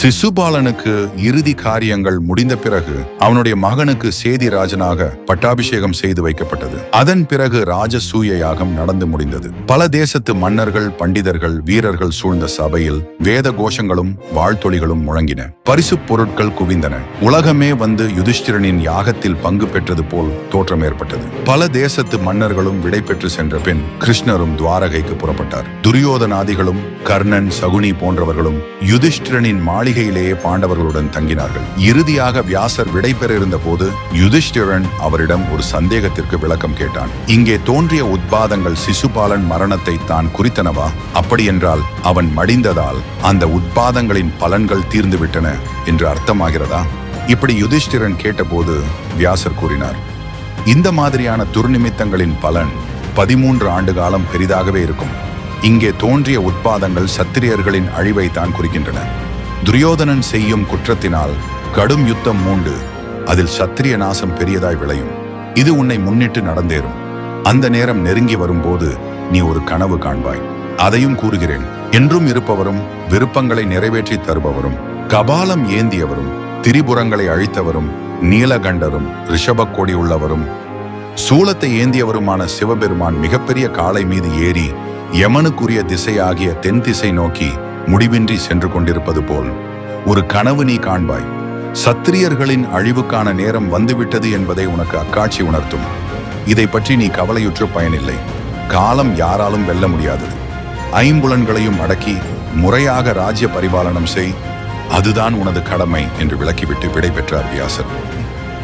சிசுபாலனுக்கு இறுதி காரியங்கள் முடிந்த பிறகு அவனுடைய மகனுக்கு சேதி ராஜனாக பட்டாபிஷேகம் செய்து வைக்கப்பட்டது. அதன் பிறகு ராஜசூய யாகம் நடந்து முடிந்தது. பல தேசத்து மன்னர்கள் பண்டிதர்கள் வீரர்கள் சூழ்ந்த சபையில் வேத கோஷங்களும் வாழ்த்தொழிகளும் முழங்கின. பரிசு பொருட்கள் குவிந்தன. உலகமே வந்து யுதிஷ்டிரனின் யாகத்தில் பங்கு பெற்றது போல் தோற்றம் ஏற்பட்டது. பல தேசத்து மன்னர்களும் விடை பெற்று சென்ற பின் கிருஷ்ணரும் துவாரகைக்கு புறப்பட்டார். துரியோதனாதிகளும் கர்ணன் சகுனி போன்றவர்களும் யுதிஷ்டிரனின் மாளிகையிலேயே பாண்டவர்களுடன் தங்கினார்கள். இறுதியாக வியாசர் விடை பெற இருந்த போது யுதிஷ்டிரன் அவரிடம் ஒரு சந்தேகத்திற்கு விளக்கம் கேட்டான். இங்கே தோன்றிய உத்பாதங்கள் சிசுபாலன் மரணத்தை தான் குறித்தனவா? அப்படியென்றால் அவன் மடிந்ததால் அந்த உத்பாதங்களின் பலன்கள் தீர்ந்துவிட்டன என்று அர்த்தமாகிறதா? இப்படி யுதிஷ்டிரன் கேட்டபோது வியாசர் கூறினார். இந்த மாதிரியான துர்நிமித்தங்களின் பலன் பதிமூன்று ஆண்டு காலம் பெரிதாகவே இருக்கும். இங்கே தோன்றிய உட்பாதங்கள் சத்திரியர்களின் அழிவை தான் குறிக்கின்றன. துரியோதனன் செய்யும் குற்றத்தினால் கடும் யுத்தம் மூண்டு. அதில் சத்திரிய நாசம் பெரியதாய் விளையும். இது உன்னை முன்னிட்டு நடந்தேறும். அந்த நேரம் நெருங்கி வரும்போது நீ ஒரு கனவு காண்பாய். அதையும் கூறுகிறேன். என்றும் இருப்பவரும் விருப்பங்களை நிறைவேற்றி தருபவரும் கபாலம் ஏந்தியவரும் திரிபுரங்களை அழித்தவரும் நீலகண்டரும் ரிஷபக் கொடி உள்ளவரும் சூலத்தை ஏந்தியவருமான சிவபெருமான் மிகப்பெரிய காளை மீது ஏறி யமனுக்குரிய திசையாகிய தென் திசை நோக்கி முடிவின்றி சென்று கொண்டிருப்பது போல் ஒரு கனவு நீ காண்பாய். சத்திரியர்களின் அழிவுக்கான நேரம் வந்துவிட்டது என்பதை உனக்கு அக்காட்சி உணர்த்தும். இதை பற்றி நீ கவலையுற்று பயனில்லை. காலம் யாராலும் வெல்ல முடியாதது. ஐம்புலன்களையும் அடக்கி முறையாக ராஜ்ய பரிபாலனம் செய். அதுதான் உனது கடமை என்று விளக்கிவிட்டு விடைபெற்றார் வியாசர்.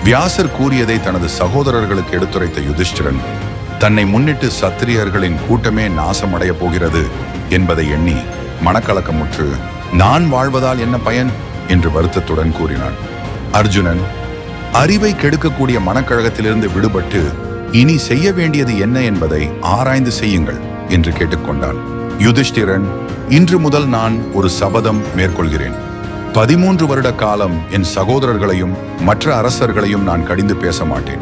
வியாசர் கூறியதை தனது சகோதரர்களுக்கு எடுத்துரைத்த யுதிஷ்டிரன் தன்னை முன்னிட்டு சத்திரியர்களின் கூட்டமே நாசமடைய போகிறது என்பதை எண்ணி மனக்கலக்கமுற்று நான் வாழ்வதால் என்ன பயன்? என்று வருத்தத்துடன் கூறினான். அர்ஜுனன் அறிவை கெடுக்கக்கூடிய மனக்கழகத்திலிருந்து விடுபட்டு இனி செய்ய வேண்டியது என்ன என்பதை ஆராய்ந்து செய்யுங்கள் என்று கேட்டுக்கொண்டான். யுதிஷ்டிரன் இன்று முதல் நான் ஒரு சபதம் மேற்கொள்கிறேன். பதிமூன்று வருட காலம் என் சகோதரர்களையும் மற்ற அரசர்களையும் நான் கடிந்து பேச மாட்டேன்.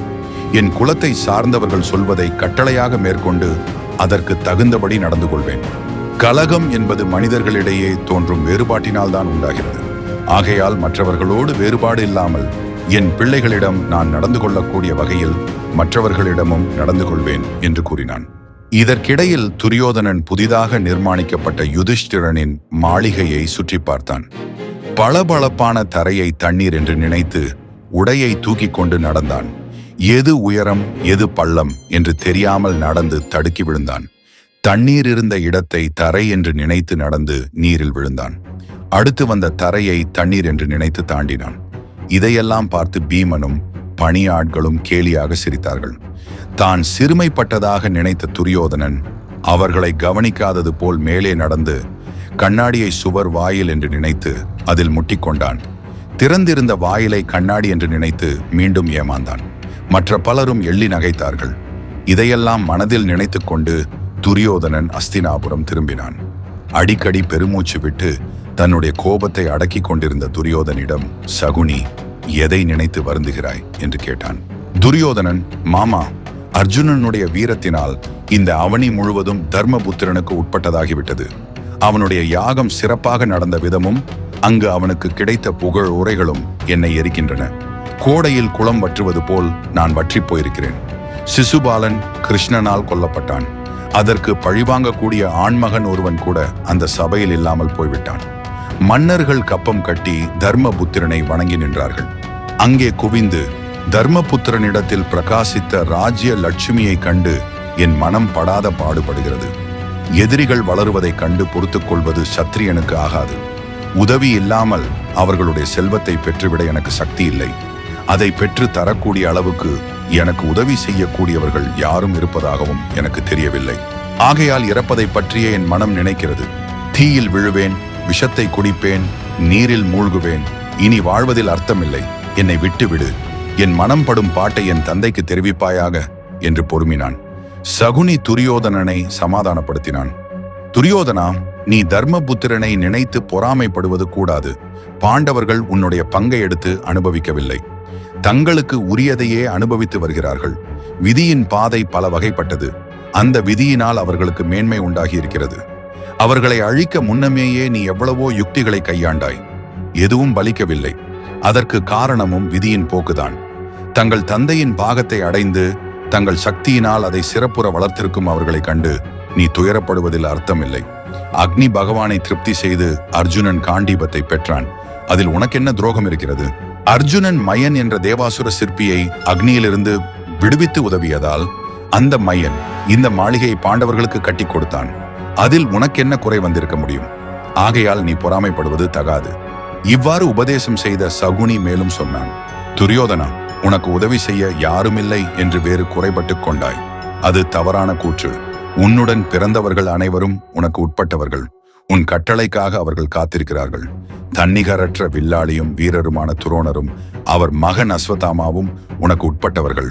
என் குலத்தை சார்ந்தவர்கள் சொல்வதை கட்டளையாக மேற்கொண்டு அதற்கு தகுந்தபடி நடந்து கொள்வேன். கலகம் என்பது மனிதர்களிடையே தோன்றும் வேறுபாட்டினால் தான் உண்டாகிறது. ஆகையால் மற்றவர்களோடு வேறுபாடு இல்லாமல் என் பிள்ளைகளிடம் நான் நடந்து கொள்ளக்கூடிய வகையில் மற்றவர்களிடமும் நடந்து கொள்வேன் என்று கூறினான். இதற்கிடையில் துரியோதனன் புதிதாக நிர்மாணிக்கப்பட்ட யுதிஷ்டிரனின் மாளிகையை சுற்றி பார்த்தான். பளபளப்பான தரையை தண்ணீர் என்று நினைத்து உடையை தூக்கி கொண்டு நடந்தான். எது உயரம் எது பள்ளம் என்று தெரியாமல் நடந்து தடுக்கி விழுந்தான். தண்ணீர் இருந்த இடத்தை தரை என்று நினைத்து நடந்து நீரில் விழுந்தான். அடுத்து வந்த தரையை தண்ணீர் என்று நினைத்து தாண்டினான். இதையெல்லாம் பார்த்து பீமனும் பணியாட்களும் கேலியாக சிரித்தார்கள். தான் சிறுமைப்பட்டதாக நினைத்த துரியோதனன் அவர்களை கவனிக்காதது போல் மேலே நடந்து கண்ணாடியை சுவர் வாயில் என்று நினைத்து அதில் முட்டிக்கொண்டான். திறந்திருந்த வாயிலை கண்ணாடி என்று நினைத்து மீண்டும் ஏமாந்தான். மற்ற பலரும் எள்ளி நகைத்தார்கள். இதையெல்லாம் மனதில் நினைத்து கொண்டு துரியோதனன் அஸ்தினாபுரம் திரும்பினான். அடிக்கடி பெருமூச்சு விட்டு தன்னுடைய கோபத்தை அடக்கி கொண்டிருந்த துரியோதனிடம் சகுனி எதை நினைத்து வருந்துகிறாய்? என்று கேட்டான். துரியோதனன் மாமா அர்ஜுனனுடைய வீரத்தினால் இந்த அவனி முழுவதும் தர்மபுத்திரனுக்கு உட்பட்டதாகிவிட்டது. அவனுடைய யாகம் சிறப்பாக நடந்த விதமும் அங்கு அவனுக்கு கிடைத்த புகழ் உரைகளும் என்னை எரிக்கின்றன. கோடையில் குளம் வற்றுவது போல் நான் வற்றி போயிருக்கிறேன். சிசுபாலன் கிருஷ்ணனால் கொல்லப்பட்டான். அதற்கு பழிவாங்கக்கூடிய ஆண்மகன் ஒருவன் கூட அந்த சபையில் இல்லாமல் போய்விட்டான். மன்னர்கள் கப்பம் கட்டி தர்மபுத்திரனை வணங்கி நின்றார்கள். அங்கே குவிந்து தர்மபுத்திரனிடத்தில் பிரகாசித்த ராஜ்ய லட்சுமியை கண்டு என் மனம் படாத பாடுபடுகிறது. எதிரிகள் வளருவதைக் கண்டு பொறுத்துக் கொள்வது சத்திரியனுக்கு ஆகாது. உதவி இல்லாமல் அவர்களுடைய செல்வத்தை பெற்றுவிட எனக்கு சக்தி இல்லை. அதை பெற்று தரக்கூடிய அளவுக்கு எனக்கு உதவி செய்யக்கூடியவர்கள் யாரும் இருப்பதாகவும் எனக்கு தெரியவில்லை. ஆகையால் இறப்பதை பற்றியே என் மனம் நினைக்கிறது. தீயில் விழுவேன் விஷத்தை குடிப்பேன் நீரில் மூழ்குவேன். இனி வாழ்வதில் அர்த்தமில்லை. என்னை விட்டுவிடு. என் மனம் படும் பாட்டை என் தந்தைக்கு தெரிவிப்பாயாக என்று பொறுமினான். சகுனி துரியோதனனை சமாதானப்படுத்தினான். துரியோதனா நீ தர்மபுத்திரனை நினைத்து பொறாமைப்படுவது கூடாது. பாண்டவர்கள் உன்னுடைய பங்கை எடுத்து அனுபவிக்கவில்லை. தங்களுக்கு உரியதையே அனுபவித்து வருகிறார்கள். விதியின் பாதை பல வகைப்பட்டது அந்த விதியினால் அவர்களுக்கு மேன்மை உண்டாகி இருக்கிறது அவர்களை அழிக்க முன்னமேயே நீ எவ்வளவோ யுக்திகளை கையாண்டாய். எதுவும் பலிக்கவில்லை. அதற்கு காரணமும் விதியின் போக்குதான். தங்கள் தந்தையின் பாகத்தை அடைந்து தங்கள் சக்தியினால் அதை சிறப்புற வளர்த்திருக்கும் அவர்களைக் கண்டு நீ துயரப்படுவதில் அர்த்தமில்லை. அக்னி பகவானை திருப்தி செய்து அர்ஜுனன் காண்டீபத்தை பெற்றான். அதில் உனக்கென்ன துரோகம் இருக்கிறது? அர்ஜுனன் மயன் என்ற தேவாசுர சிற்பியை அக்னியிலிருந்து விடுவித்து உதவியதால் அந்த மையன் இந்த மாளிகையை பாண்டவர்களுக்கு கட்டி கொடுத்தான். அதில் உனக்கென்ன குறை வந்திருக்க முடியும்? ஆகையால் நீ பொறாமைப்படுவது தகாது. இவ்வாறு உபதேசம் செய்த சகுனி மேலும் சொன்னான் துரியோதனா உனக்கு உதவி செய்ய யாருமில்லை? என்று வேறு குறைபட்டுக் கொண்டாய். அது தவறான கூற்று. உன்னுடன் பிறந்தவர்கள் அனைவரும் உனக்கு உட்பட்டவர்கள். உன் கட்டளைக்காக அவர்கள் காத்திருக்கிறார்கள். தன்னிகரற்ற வில்லாளியும் வீரருமான துரோணரும் அவர் மகன் அஸ்வதாமாவும் உனக்கு உட்பட்டவர்கள்.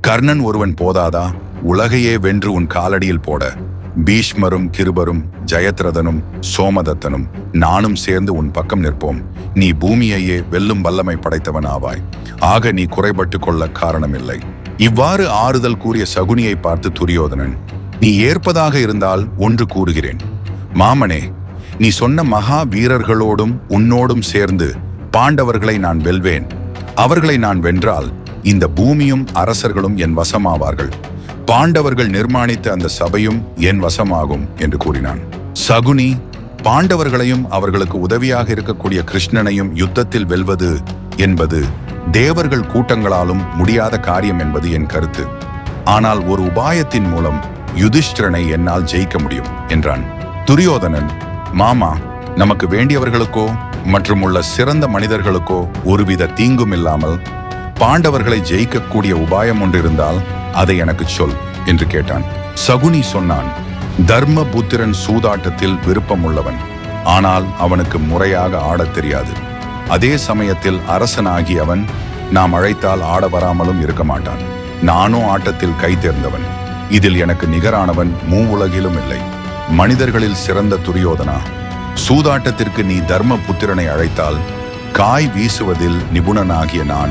கர்ணன் ஒருவன் போதாதா? உலகையே வென்று உன் காலடியில் போட பீஷ்மரும் கிருபரும் ஜெயத்ரதனும் சோமதத்தனும் நானும் சேர்ந்து உன் பக்கம் நிற்போம். நீ பூமியையே வெல்லும் வல்லமை படைத்தவன் ஆவாய் ஆக நீ குறைபட்டு கொள்ள காரணமில்லை. இவ்வாறு ஆறுதல் கூறிய சகுனியை பார்த்து துரியோதனன் நீ ஏற்பதாக இருந்தால் ஒன்று கூறுகிறேன். மாமனே நீ சொன்ன மகா வீரர்களோடும் உன்னோடும் சேர்ந்து பாண்டவர்களை நான் வெல்வேன். அவர்களை நான் வென்றால் இந்த பூமியும் அரசர்களும் என் வசமாவார்கள். பாண்டவர்கள் நிர்மாணித்த அந்த சபையும் என் வசமாகும் என்று கூறினான். சகுனி பாண்டவர்களையும் அவர்களுக்கு உதவியாக இருக்கக்கூடிய கிருஷ்ணனையும் யுத்தத்தில் வெல்வது என்பது தேவர்கள் கூட்டங்களாலும் முடியாத காரியம் என்பது என் கருத்து. ஆனால் ஒரு உபாயத்தின் மூலம் யுதிஷ்டிரனை என்னால் ஜெயிக்க முடியும் என்றான். துரியோதனன் மாமா நமக்கு வேண்டியவர்களுக்கோ மற்றும் உள்ள சிறந்த மனிதர்களுக்கோ ஒருவித தீங்கும் இல்லாமல் பாண்டவர்களை ஜெயிக்கக்கூடிய உபாயம் ஒன்றிருந்தால் அதை எனக்கு சொல் என்று கேட்டான். சகுனி சொன்னான் தர்மபுத்திரன் சூதாட்டத்தில் விருப்பம் உள்ளவன் ஆனால் அவனுக்கு முறையாக ஆடத் தெரியாது. அதே சமயத்தில் அரசனாகி அவன் நாம் அழைத்தால் ஆட வராமலும் இருக்க மாட்டான். நானும் ஆட்டத்தில் கை தேர்ந்தவன். இதில் எனக்கு நிகரானவன் மூ உலகிலும் இல்லை. மனிதர்களில் சிறந்த துரியோதனா. சூதாட்டத்திற்கு நீ தர்மபுத்திரனை அழைத்தால் காய் வீசுவதில் நிபுணனாகிய நான்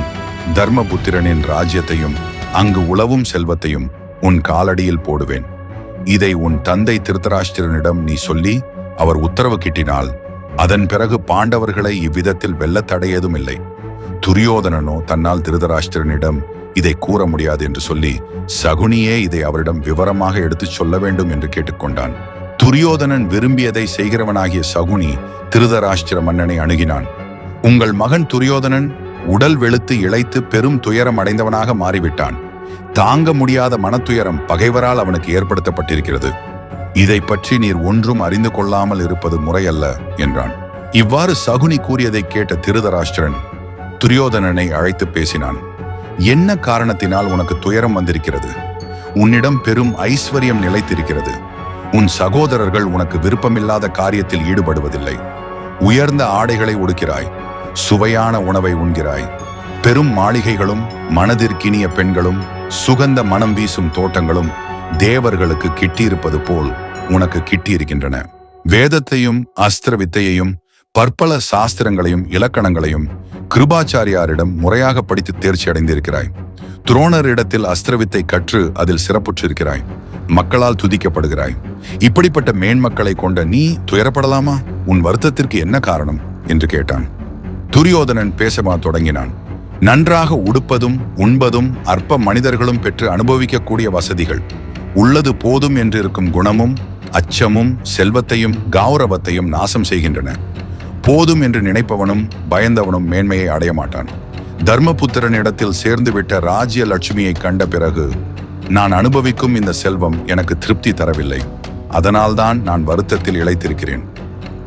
தர்மபுத்திரனின் ராஜ்யத்தையும் அங்கு உளவும் செல்வத்தையும் உன் காலடியில் போடுவேன். இதை உன் தந்தை திருத்தராஷ்டிரனிடம் நீ சொல்லி அவர் உத்தரவு கிட்டினால் அதன் பிறகு பாண்டவர்களை இவ்விதத்தில் வெல்ல தடையதும் இல்லை துரியோதனனோ தன்னால் திருதராஷ்டிரனிடம் இதை கூற முடியாது என்று சொல்லி சகுனியே இதை அவரிடம் விவரமாக எடுத்துச் சொல்ல வேண்டும் என்று கேட்டுக்கொண்டான். துரியோதனன் விரும்பியதை செய்கிறவனாகிய சகுனி திருதராஷ்டிர மன்னனை அணுகினான். உங்கள் மகன் துரியோதனன் உடல் வெளுத்து இழைத்து பெரும் துயரம் அடைந்தவனாக மாறிவிட்டான். தாங்க முடியாத மனத்துயரம் பகைவரால் அவனுக்கு ஏற்படுத்தப்பட்டிருக்கிறது. இதை பற்றி நீர் ஒன்றும் அறிந்து கொள்ளாமல் இருப்பது முறையல்ல என்றான். இவ்வாறு சகுனி கூறியதை கேட்ட திருதராஷ்டிரன் துரியோதனனை அழைத்து பேசினான். என்ன காரணத்தினால் உனக்கு துயரம் வந்திருக்கிறது? உன்னிடம் பெரும் ஐஸ்வர்யம் நிலைத்திருக்கிறது. உன் சகோதரர்கள் உனக்கு விருப்பமில்லாத காரியத்தில் ஈடுபடுவதில்லை. உயர்ந்த ஆடைகளை உடுக்கிறாய். சுவையான உணவை உண்கிறாய். பெரும் மாளிகைகளும் மனதிற்கினிய பெண்களும் சுகந்த மனம் வீசும் தோட்டங்களும் தேவர்களுக்கு கிட்டியிருப்பது போல் உனக்கு கிட்டியிருக்கின்றன. வேதத்தையும் அஸ்திர வித்தையையும் பற்பல சாஸ்திரங்களையும் இலக்கணங்களையும் கிருபாச்சாரியாரிடம் முறையாக படித்து தேர்ச்சி அடைந்திருக்கிறாய். துரோணரிடத்தில் அஸ்திரவித்தை கற்று அதில் சிறப்புற்றிருக்கிறாய். மக்களால் துதிக்கப்படுகிறாய். இப்படிப்பட்ட மேன்மக்களை கொண்ட நீ துயரப்படலாமா? உன் வருத்தத்திற்கு என்ன காரணம்? என்று கேட்டான். துரியோதனன் பேசமா தொடங்கினான். நன்றாக உடுப்பதும் உண்பதும் அற்ப மனிதர்களும் பெற்று அனுபவிக்கக்கூடிய வசதிகள். உள்ளது போதும் என்று இருக்கும் குணமும் அச்சமும் செல்வத்தையும் கௌரவத்தையும் நாசம் செய்கின்றன. போதும் என்று நினைப்பவனும் பயந்தவனும் மேன்மையை அடைய மாட்டான். தர்மபுத்திரனிடத்தில் சேர்ந்துவிட்ட ராஜ்ய லட்சுமியை கண்ட பிறகு நான் அனுபவிக்கும் இந்த செல்வம் எனக்கு திருப்தி தரவில்லை. அதனால்தான் நான் வருத்தத்தில் இழைத்திருக்கிறேன்.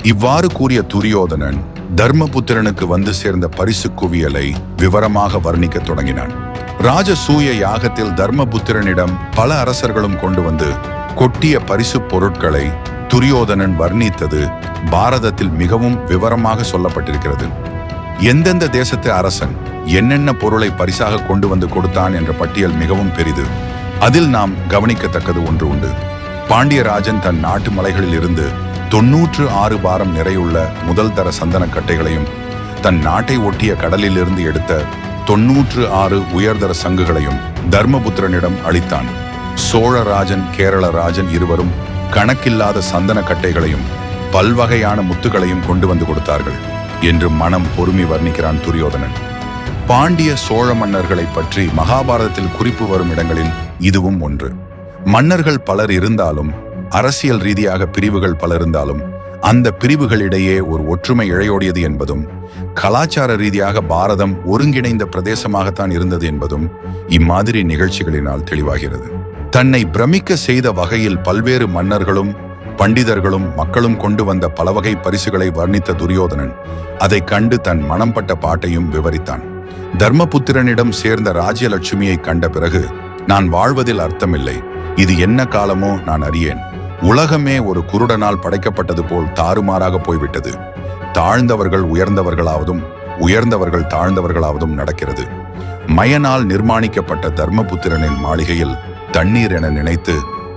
இவ்வாறு கூறிய துரியோதனன் தர்மபுத்திரனுக்கு வந்து சேர்ந்த பரிசு குவியலை விவரமாக வர்ணிக்க தொடங்கினான். ராஜசூய யாகத்தில் தர்மபுத்திரனிடம் பல அரசர்களும் கொண்டு வந்து கொட்டிய பரிசு பொருட்களை துரியோதனன் வர்ணித்தது பாரதத்தில் மிகவும் விவரமாக சொல்லப்பட்டிருக்கிறது. எந்தெந்த தேசத்து அரசன் என்னென்ன பொருளை பரிசாக கொண்டு வந்து கொடுத்தான் என்ற பட்டியல் மிகவும் பெரிது. அதில் நாம் கவனிக்கத்தக்கது ஒன்று உண்டு. பாண்டியராஜன் தன் நாட்டு மலைகளில் இருந்து தொன்னூற்று ஆறு பாரம் நிறையுள்ள முதல் தர சந்தன கட்டைகளையும் தன் நாட்டை ஒட்டிய கடலிலிருந்து எடுத்த தொன்னூற்று ஆறு உயர்தர சங்குகளையும் தர்மபுத்திரனிடம் அளித்தான். சோழராஜன் கேரளராஜன் இருவரும் கணக்கில்லாத சந்தன கட்டைகளையும் பல்வகையான முத்துகளையும் கொண்டு வந்து கொடுத்தார்கள் என்று மனம் பொறுமை வர்ணிக்கிறான் துரியோதனன். பாண்டிய சோழ மன்னர்களை பற்றி மகாபாரதத்தில் குறிப்பு வரும் இடங்களில் இதுவும் ஒன்று. மன்னர்கள் பலர் இருந்தாலும் அரசியல் ரீதியாக பிரிவுகள் பல இருந்தாலும் அந்த பிரிவுகளிடையே ஒரு ஒற்றுமை இழையோடியது என்பதும் கலாச்சார ரீதியாக பாரதம் ஒருங்கிணைந்த பிரதேசமாகத்தான் இருந்தது என்பதும் இம்மாதிரி நிகழ்ச்சிகளினால் தெளிவாகிறது. தன்னை பிரமிக்க செய்த வகையில் பல்வேறு மன்னர்களும் பண்டிதர்களும் மக்களும் கொண்டு வந்த பல வகை பரிசுகளை வர்ணித்த துரியோதனன் அதை கண்டு தன் மனம் பட்ட பாட்டையும் விவரித்தான். தர்மபுத்திரனிடம் சேர்ந்த ராஜ்யலட்சுமியை கண்ட பிறகு நான் வாழ்வதில் அர்த்தமில்லை. இது என்ன காலமோ நான் அறியேன். உலகமே ஒரு குருடனால் படைக்கப்பட்டது போல் தாறுமாறாக போய்விட்டது. தாழ்ந்தவர்கள் உயர்ந்தவர்களாவதும் உயர்ந்தவர்கள் தாழ்ந்தவர்களாவதும் நடக்கிறது. மயனால் நிர்மாணிக்கப்பட்ட தர்மபுத்திரனின் மாளிகையில் தண்ணீர் என நினைத்து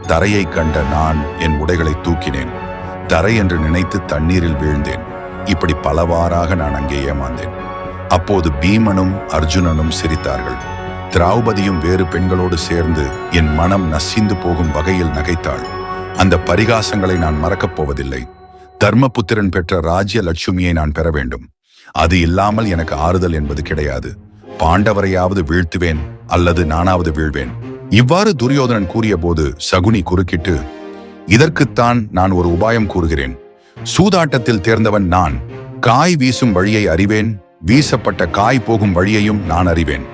தரையை கண்ட நான் என் உடைகளை தூக்கினேன். தரை என்று நினைத்து தண்ணீரில் வீழ்ந்தேன். இப்படி பலவாறாக நான் அங்கே ஏமாந்தேன். அப்போது பீமனும் அர்ஜுனனும் சிரித்தார்கள். திரௌபதியும் வேறு பெண்களோடு சேர்ந்து என் மனம் நசிந்து போகும் வகையில் நகைத்தாள். அந்த பரிகாசங்களை நான் மறக்கப் போவதில்லை. தர்மபுத்திரன் பெற்ற ராஜ்ய லட்சுமியை நான் பெற வேண்டும். அது இல்லாமல் எனக்கு ஆறுதல் என்பது கிடையாது. பாண்டவரையாவது வீழ்த்துவேன் அல்லது நானாவது வீழ்வேன். இவ்வாறு துரியோதனன் கூறியபோது சகுனி குறுக்கிட்டு இதற்குத்தான் நான் ஒரு உபாயம் கூறுகிறேன். சூதாட்டத்தில் தேர்ந்தவன் நான். காய் வீசும் வழியை அறிவேன். வீசப்பட்ட காய் போகும் வழியையும் நான் அறிவேன்.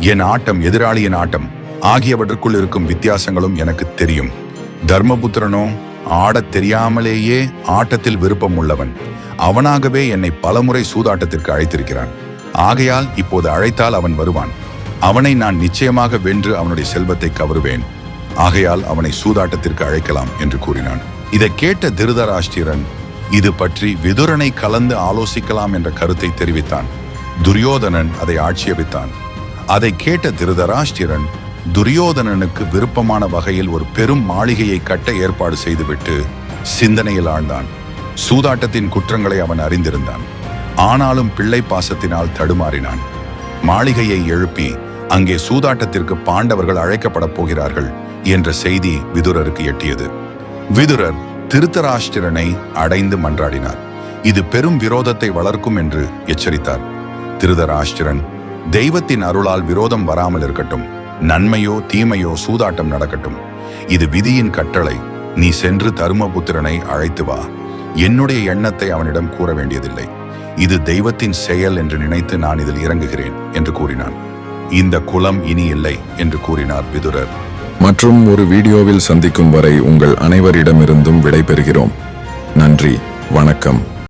என் ஆட்டம் எதிராளியின் ஆட்டம். ஆகியவற்றுக்குள் இருக்கும் வித்தியாசங்களும் எனக்கு தெரியும். தர்மபுத்திரனோ ஆடத் தெரியாமலேயே ஆட்டத்தில் விருப்பம் உள்ளவன் அவனாகவே என்னை பலமுறை சூதாட்டத்திற்கு அழைத்திருக்கிறான். ஆகையால் இப்போது அழைத்தால் அவன் வருவான். அவனை நான் நிச்சயமாக வென்று அவனுடைய செல்வத்தை கவருவேன். ஆகையால் அவனை சூதாட்டத்திற்கு அழைக்கலாம் என்று கூறினான். இதை கேட்ட திருதராஷ்டிரன் இது பற்றி விதுரனை கலந்து ஆலோசிக்கலாம் என்ற கருத்தை தெரிவித்தான். துரியோதனன் அதை ஆட்சேபித்தான். அதை கேட்ட திருதராஷ்டிரன் துரியோதனனுக்கு விருப்பமான வகையில் ஒரு பெரும் மாளிகையை கட்ட ஏற்பாடு செய்துவிட்டு சிந்தனையில் ஆழ்ந்தான். சூதாட்டத்தின் குற்றங்களை அவன் அறிந்திருந்தான். ஆனாலும் பிள்ளை பாசத்தினால் தடுமாறினான். மாளிகையை எழுப்பி அங்கே சூதாட்டத்திற்கு பாண்டவர்கள் அழைக்கப்படப் போகிறார்கள் என்ற செய்தி விதுரருக்கு எட்டியது. விதுரர் திருத்தராஷ்டிரனை அடைந்து மன்றாடினார். இது பெரும் விரோதத்தை வளர்க்கும் என்று எச்சரித்தார். திருதராஷ்டிரன் தெய்வத்தின் அருளால் விரோதம் வராமல் இருக்கட்டும். நன்மையோ தீமையோ சூதாட்டம் நடக்கட்டும். இது விதியின் கட்டளை. நீ சென்று தருமபுத்திரனை அழைத்து வா. என்னுடைய எண்ணத்தை அவனிடம் கூற வேண்டியதில்லை. இது தெய்வத்தின் செயல் என்று நினைத்து நான் இதில் இறங்குகிறேன் என்று கூறினான். இந்த குலம் இனி இல்லை என்று கூறினார் விதுரர். மற்றும் ஒரு வீடியோவில் சந்திக்கும் வரை உங்கள் அனைவரிடமிருந்தும் விடைபெறுகிறோம். நன்றி வணக்கம்.